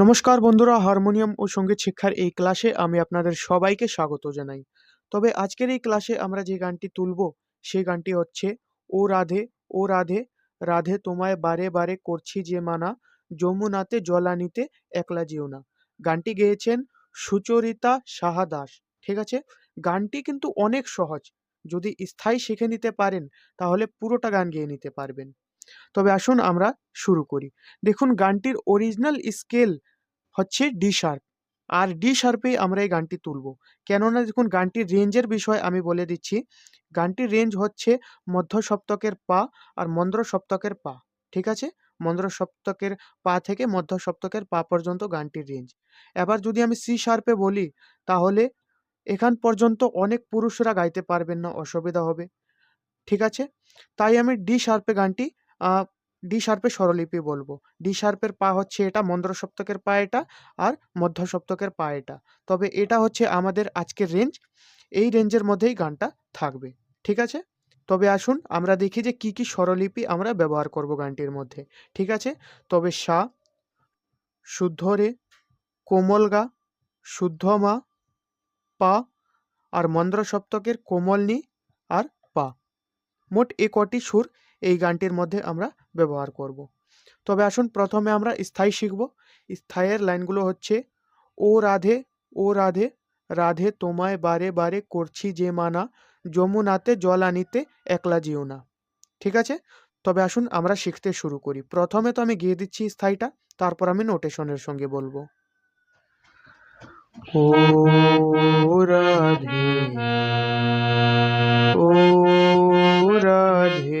নমস্কার বন্ধুরা, হারমোনিয়াম ও সংগীত শিক্ষার এই ক্লাসে আমি আপনাদের সবাইকে স্বাগত জানাই। তবে আজকের এই ক্লাসে আমরা যে গানটি তুলব সেই গানটি হচ্ছে ও রাধে ও রাধে রাধে তোমায় বারে বারে করছি যে মানা, যমুনাতে জলানিতে একলা যেও না। গানটি গেয়েছেন সুচরিতা সাহা দাস। ঠিক আছে? গানটি কিন্তু অনেক সহজ। যদি স্থায়ী শিখে নিতে পারেন, তাহলে পুরোটা গান গেয়ে নিতে পারবেন। তবে আসুন আমরা শুরু করি। দেখুন, গানটির অরিজিনাল স্কেল হচ্ছে ডি শার্প আর ডি শার্পে আমরা এই গানটি তুলব। কেননা দেখুন, গানটির রেঞ্জের বিষয় আমি বলে দিচ্ছি। গানটির রেঞ্জ হচ্ছে মধ্য সপ্তকের পা আর মন্দ্র সপ্তকের পা। ঠিক আছে? মন্দ্র সপ্তকের পা থেকে মধ্য সপ্তকের পা পর্যন্ত গানটির রেঞ্জ এবার যদি আমি সি শার্পে বলি, তাহলে এখান পর্যন্ত অনেক পুরুষরা গাইতে পারবেন না, অসুবিধা হবে। ঠিক আছে? তাই আমি ডি শার্পে গানটি ডি শার্পে স্বরলিপি বলব। ডি শার্পের পা হচ্ছে এটা, মন্দ্র সপ্তকের পা এটা আর মধ্য সপ্তকের পা এটা। তবে এটা হচ্ছে আমাদের আজকের রেঞ্জ এই রেঞ্জের মধ্যেই গানটা থাকবে। ঠিক আছে? তবে আসুন আমরা দেখি যে কি কি স্বরলিপি আমরা ব্যবহার করব গানটির মধ্যে। ঠিক আছে? তবে সা, শুদ্ধ রে, কোমল গা, শুদ্ধ মা, পা আর মন্দ্র সপ্তকের কোমল নি আর পা। মোট এ কটি সুর এই গানটির মধ্যে আমরা ব্যবহার করব। তবে আসুন প্রথমে আমরা স্থায়ী শিখব। স্থায়ের লাইনগুলো হচ্ছে, ও রাধে ও রাধে রাধে তোমায় বারে বারে করছি যে মানা, যমুনাতে জল আনিতে একলা যেও না। ঠিক আছে? তবে আসুন আমরা শিখতে শুরু করি। প্রথমে তো আমি গিয়ে দিচ্ছি স্থায়ীটা, তারপর আমি নোটেশনের সঙ্গে বলব। ও রাধে ও রাধে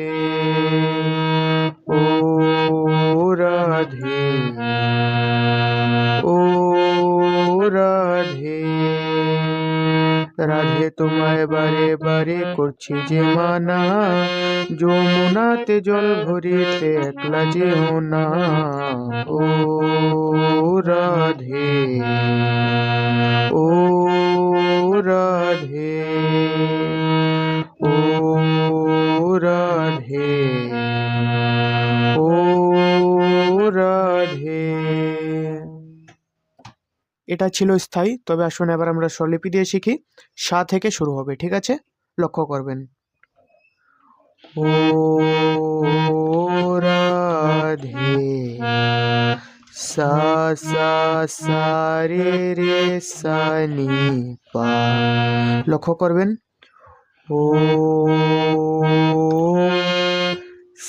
করছি যে মানা। যমুনাতে জল ভরিতে একলা যেও না। ও রাধে। ও রাধে। ও রাধে। ও রাধে। এটা ছিল স্থায়ী। তবে আসুন এবার আমরা স্বরলিপি দিয়ে শিখি। সা থেকে শুরু হবে, ঠিক আছে? লক্ষ্য করবেন। ও রাধে সা সা সা রে রে পা লক্ষ্য করবেন। ও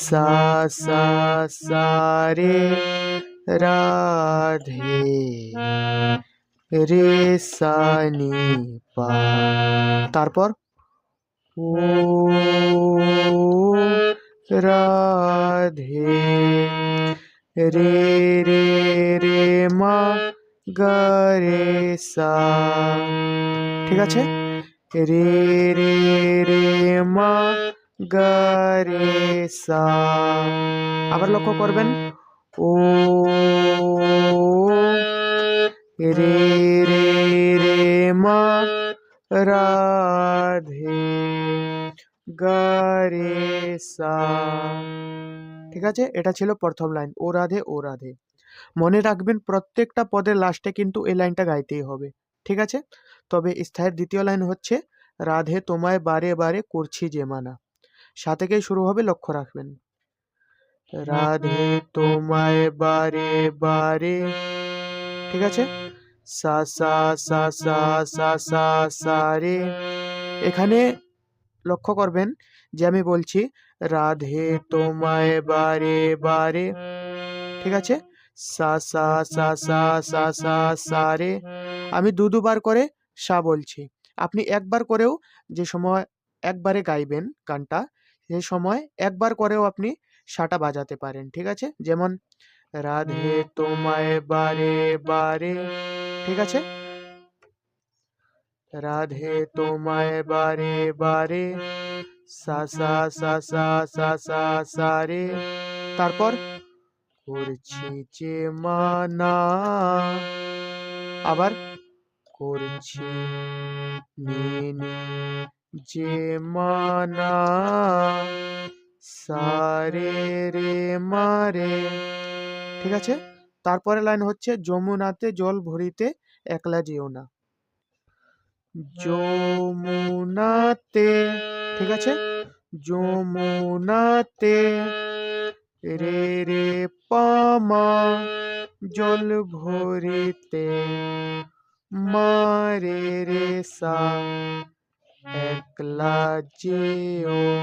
সা সা রে রাধে রে সা নি পা তারপর ও রাধে। রে রে রে মা, গা, রে, সা। ঠিক আছে? রে রে রে মা, গা, রে, সা। আবার লক্ষ্য করবেন। ও, রে রে রে মা, রাধে। সা ঠিক আছে? এটা ছিল প্রথম লাইন। ও রাধে ও রাধে। মনে রাখবেন, প্রত্যেকটা পদের লাস্টে কিন্তু এই লাইনটা গাইতেই হবে। ঠিক আছে? তবে স্থায়ের দ্বিতীয় লাইন হচ্ছে, রাধে তোমায় বারে বারে করছি যে মানা। সা থেকেই শুরু হবে, লক্ষ্য রাখবেন। রাধে তোমায় বারে বারে। ঠিক আছে? সা সা সা সা সা সা সা, রে। এখানে লক্ষ্য করবেন যে আমি বলছি, রাধে তোমায় বারে বারে। ঠিক আছে? সা সা সা সা সা সা সা, রে। আমি দু, দুবার করে সা বলছি। আপনি একবার করেও যে সময় একবারে গাইবেন গানটা, সে সময় একবার করেও আপনি সাটা বাজাতে পারেন। ঠিক আছে? যেমন, রাধে তোমায় বারে বারে। ঠিক আছে? রাধে তোমায় বারে বারে, সা সা সা সা সা সা সা রে। তারপর করছি যে মানা, আবার করছি নি নি যে মানা সারে রে মারে ঠিক আছে? তারপরে লাইন হচ্ছে, যমুনাতে জল ভরিতে একলা যেও না। যমুনাতে, ঠিক আছে? যমুনাতে, রে রে পামা, জল ভরিতে মারে রে সা, একলা যেও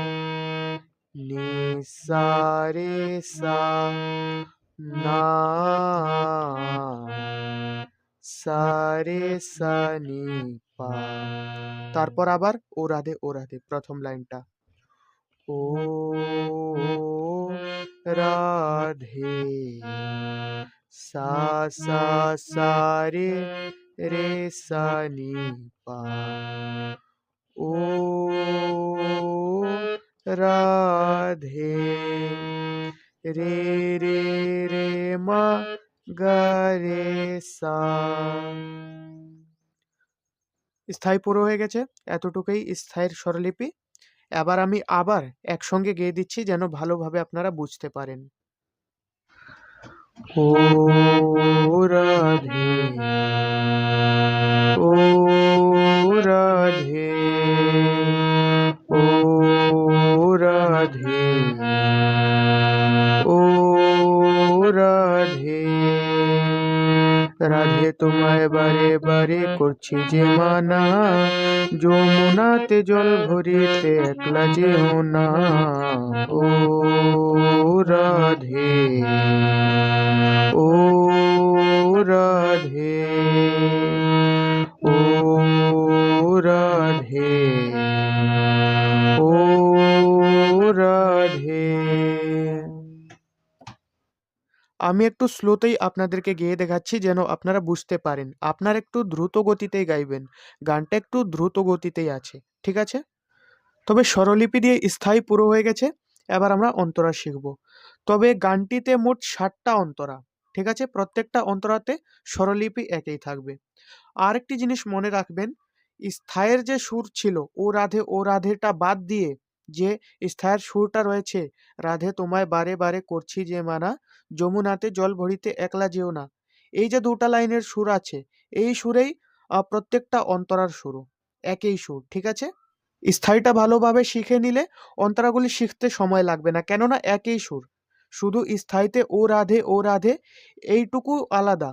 নিসারে সা, না সারে সা নি পা তারপর আবার ও রাধে ও রাধে প্রথম লাইনটা। ও রাধে, সা সা সা রে রে, সা, নি, পা। ও রাধে, রে রে রে, মা, গা, রে, সা। স্থায়ী পুরো হয়ে গেছে, এতটুকুই স্থায়ীর স্বরলিপি। এবার আমি আবার একসঙ্গে গেয়ে দিচ্ছি যেন ভালোভাবে আপনারা বুঝতে পারেন। ও রাধে। করছি যে মানা যমুনাতে জল ভরিতে একলা যেও না। ও রাধে ও রাধে। আমি একটু স্লোতেই আপনাদেরকে গেয়ে দেখাচ্ছি যেন আপনারা বুঝতে পারেন। আপনার একটু দ্রুত গতিতেই গাইবেন। গানটা একটু দ্রুত গতিতেই আছে, ঠিক আছে? তবে স্বরলিপি দিয়ে স্থায়ী পুরো হয়ে গেছে, এবার আমরা অন্তরা শিখব। তবে গানটিতে মোট ষাটটা অন্তরা, ঠিক আছে? প্রত্যেকটা অন্তরাতে স্বরলিপি একই থাকবে। আর একটি জিনিস মনে রাখবেন, স্থায়ের যে সুর ছিল, ও রাধে, ও রাধেটা বাদ দিয়ে যে স্থায়ের সুরটা রয়েছে, রাধে তোমায় বারে বারে করছি যে মানা, যমুনাতে জল ভরিতে একলা যেও না। এই যে দুটা লাইনের সুর আছে, এই সুরেই প্রত্যেকটা অন্তরার সুর, একই সুর, ঠিক আছে? স্থায়ীটা ভালোভাবে শিখে নিলে অন্তরাগুলি শিখতে সময় লাগবে না, কেননা একই সুর। শুধু স্থায়ীতে ও রাধে ও রাধে, এইটুকু আলাদা,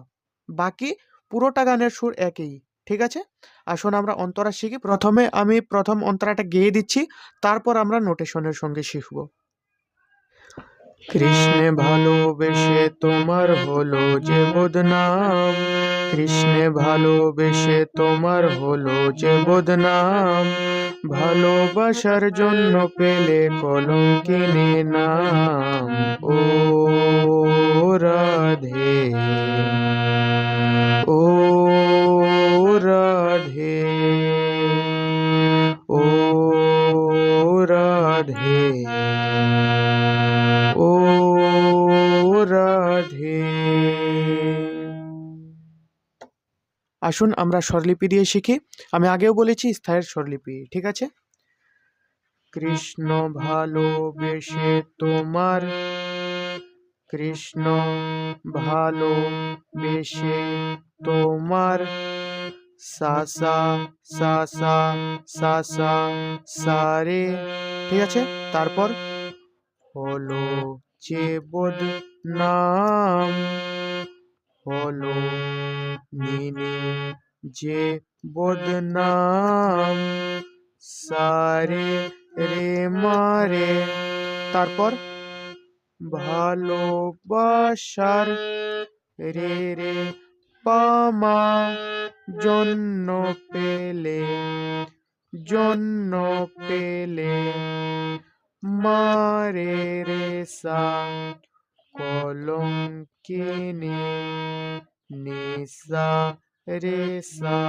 বাকি পুরোটা গানের সুর একই। ঠিক আছে? আসুন আমরা অন্তরা শিখি। প্রথমে আমি প্রথম অন্তরাটা গেয়ে দিচ্ছি, তারপর আমরা নোটেশনের সঙ্গে শিখব। কৃষ্ণে ভালোবেসে তোমার হলো যে বদনাম। কৃষ্ণে ভালোবেসে তোমার হলো যে বদনাম। ভালোবাসার জন্য পেলে কলঙ্কিনী নাম। ও আসুন, আমরা স্বরলিপি দিয়ে শিখি। আমি আগেও বলেছি স্থায়ের স্বরলিপি, ঠিক আছে? কৃষ্ণ ভালোবেসে তোমার। কৃষ্ণ ভালোবেসে তোমার। সাসা সাসা সাসা সারে ঠিক আছে? তারপর হলো যে নাম। হলো নিনি যে বদনাম। সারে রে মারে। তারপর? ভালোবাসার রে রে পামা জন্য পেলে জন্য পেলে। মারে রে সা কলঙ্কিনী নিসা রে সা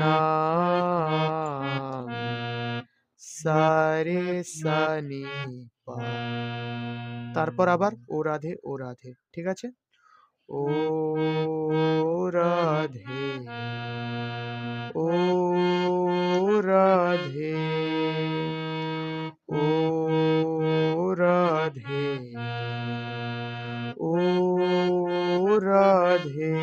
না সারে সানি পা। তারপর আবার ও রাধে ও রাধে, ঠিক আছে? ও রাধে ও রাধে, ও রাধে। ও রাধে।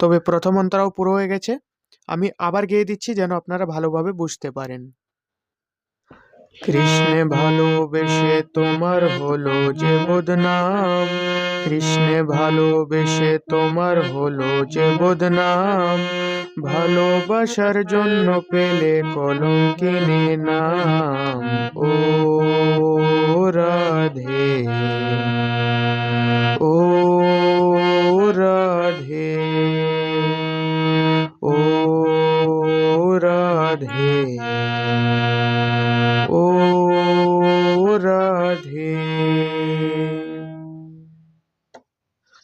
তবে প্রথম অন্তরাও পুরো হয়ে গেছে। আমি আবার গেয়ে দিচ্ছি যেন আপনারা ভালোভাবে বুঝতে পারেন। কৃষ্ণে ভালোবেসে তোমার হলো যে বদনাম। কৃষ্ণে ভালোবেসে তোমার হলো যে বদনাম। ভালোবাসার জন্য পেলে কলঙ্কিনী নাম। ও রাধে। ও রাধে। ও রাধে।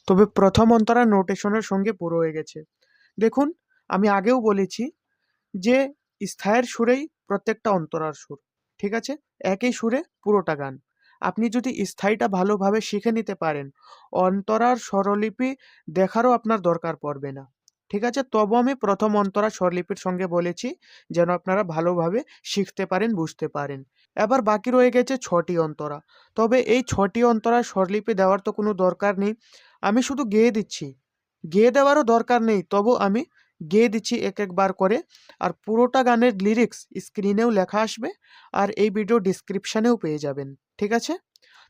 তবে প্রথম অন্তরা নোটেশনের সঙ্গে পুরো হয়ে গেছে। দেখুন, আমি আগেও বলেছি যে, স্থায়ের সুরেই প্রত্যেকটা অন্তরার সুর, ঠিক আছে? একই সুরে পুরোটা গান। আপনি যদি স্থায়ীটা ভালোভাবে শিখে নিতে পারেন, অন্তরার স্বরলিপি দেখারও আপনার দরকার পড়বে না, ঠিক আছে? তবু আমি প্রথম অন্তরা স্বরলিপির সঙ্গে বলেছি যেন আপনারা ভালোভাবে শিখতে পারেন, বুঝতে পারেন। এবার বাকি রয়ে গেছে ছটি অন্তরা। তবে এই ছটি অন্তরা স্বরলিপি দেওয়ার তো কোনো দরকার নেই। আমি শুধু গেয়ে দিচ্ছি। গেয়ে দেওয়ারও দরকার নেই, তবু আমি গেয়ে দিচ্ছি এক একবার করে। আর পুরোটা গানের লিরিক্স স্ক্রিনেও লেখা আসবে আর এই ভিডিও ডিসক্রিপশানেও পেয়ে যাবেন, ঠিক আছে?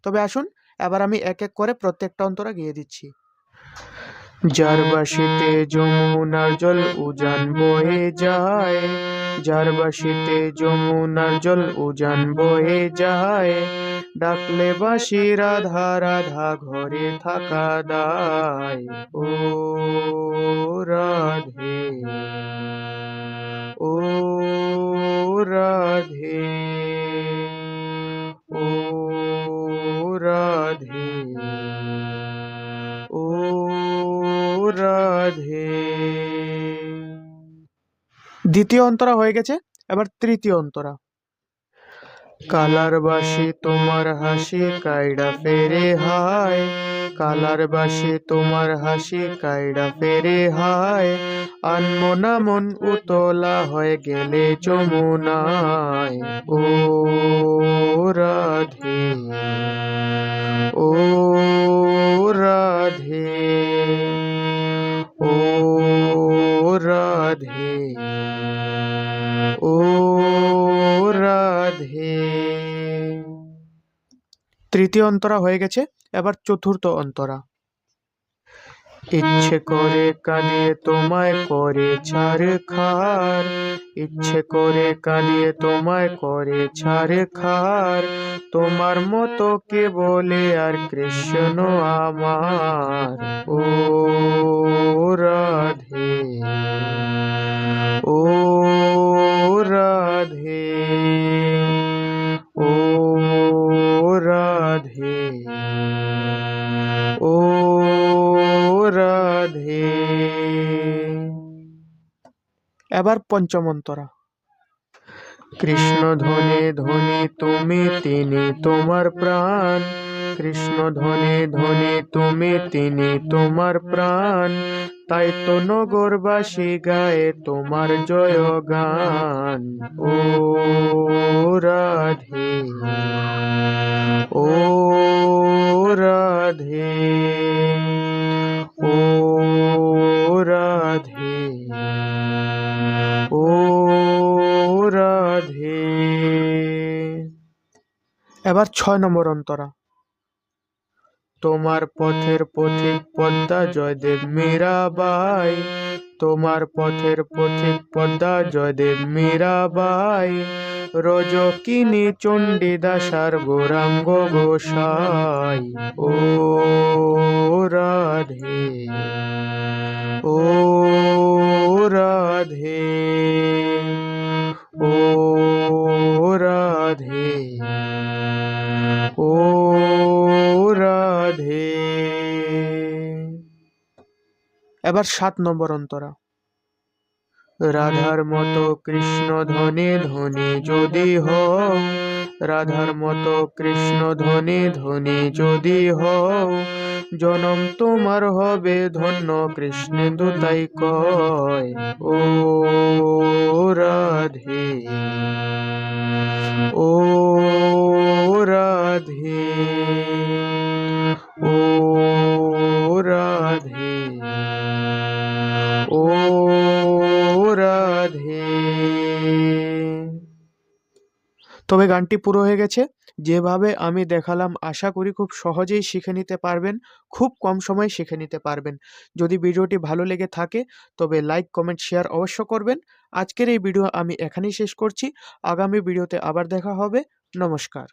তবে আসুন, এবার আমি এক এক করে প্রত্যেকটা অন্তরা গেয়ে দিচ্ছি। যার বাসিতে যমুনার জল উজান বয়ে যায়, যার বাসিতে যমুনার জল উজান বয়ে যায়। ডাকলে বাসি রাধা রাধা ঘরে থাকা দায়। ও রাধে ও রাধে। রাধে। দ্বিতীয় অন্তরা হয়ে গেছে, এবার তৃতীয় অন্তরা। কালার বাসি তোমার হাসি কাইডা ফেরে হায় কালার বাসি তোমার হাসি কাইডা ফেরে হায়, আনমনা মন উতলা হয়ে গেলে যমুনায়। ও রাধে ও রাধে। তৃতীয় অন্তরা হয়ে গেছে, এবার চতুর্থ অন্তরা। ইচ্ছে করে কাঁদিয়ে তোমায় করে ছাড়ে খার, ইচ্ছে করে কাঁদিয়ে তোমায় করে ছাড়ে খার, তোমার মতো কে বলে আর কৃষ্ণ আমার? ও এবার পঞ্চম অন্তরা কৃষ্ণ ধনে ধনে তুমি, তিনি তোমার প্রাণ। কৃষ্ণ ধনে ধনে তুমি, তিনি তোমার প্রাণ। তাই তো নগরবাসী গায়ে তোমার জয় গান। ও রাধে ও রাধে, ও এবার ছয় নম্বর অন্তরা। তোমার পথের পথিক পদ্মা জয়দেব মীরাবাই। তোমার পথের পথিক পদ্মা জয়দেব মীরাবাই। রজকিনী চণ্ডীদাসার গৌরাঙ্গ গোসাই। ও রাধে ও রাধে ও রাধে। ও রাধে। এবার সাত নম্বর অন্তরা। রাধার মতো কৃষ্ণ ধনে ধনে যদি হ রাধার মতো কৃষ্ণ ধনে ধনে যদি হও, জনম তোমার হবে ধন্য কৃষ্ণ দুতাই কয়, ও রাধে। ও রাধে ও রাধে ও রাধে তবে গানটি পুরো হয়ে গেছে। যেভাবে আমি দেখালাম, আশা করি খুব সহজেই শিখে নিতে পারবেন, খুব কম সময়ে শিখে নিতে পারবেন। যদি ভিডিওটি ভালো লেগে থাকে, তবে লাইক, কমেন্ট, শেয়ার অবশ্য করবেন। আজকের এই ভিডিও আমি এখানেই শেষ করছি। আগামী ভিডিওতে আবার দেখা হবে। নমস্কার।